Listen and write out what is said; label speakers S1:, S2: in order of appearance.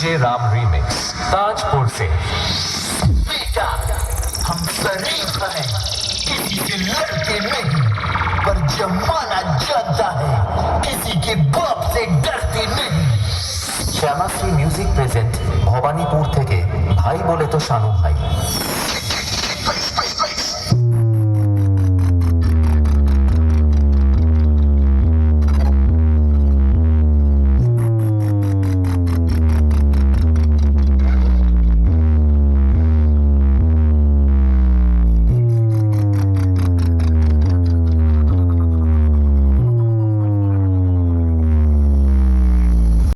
S1: Ram remix Tajpur से
S2: बेटा हम शरीफ हैं किसी से लड़ते नहीं पर जमाना जानता है किसी के बाप से डरते नहीं
S3: শ্যামাশ্রী মিউজিক প্রেজেন্ট ভবানীপুর থেকে ভাই বলে তো শানু ভাই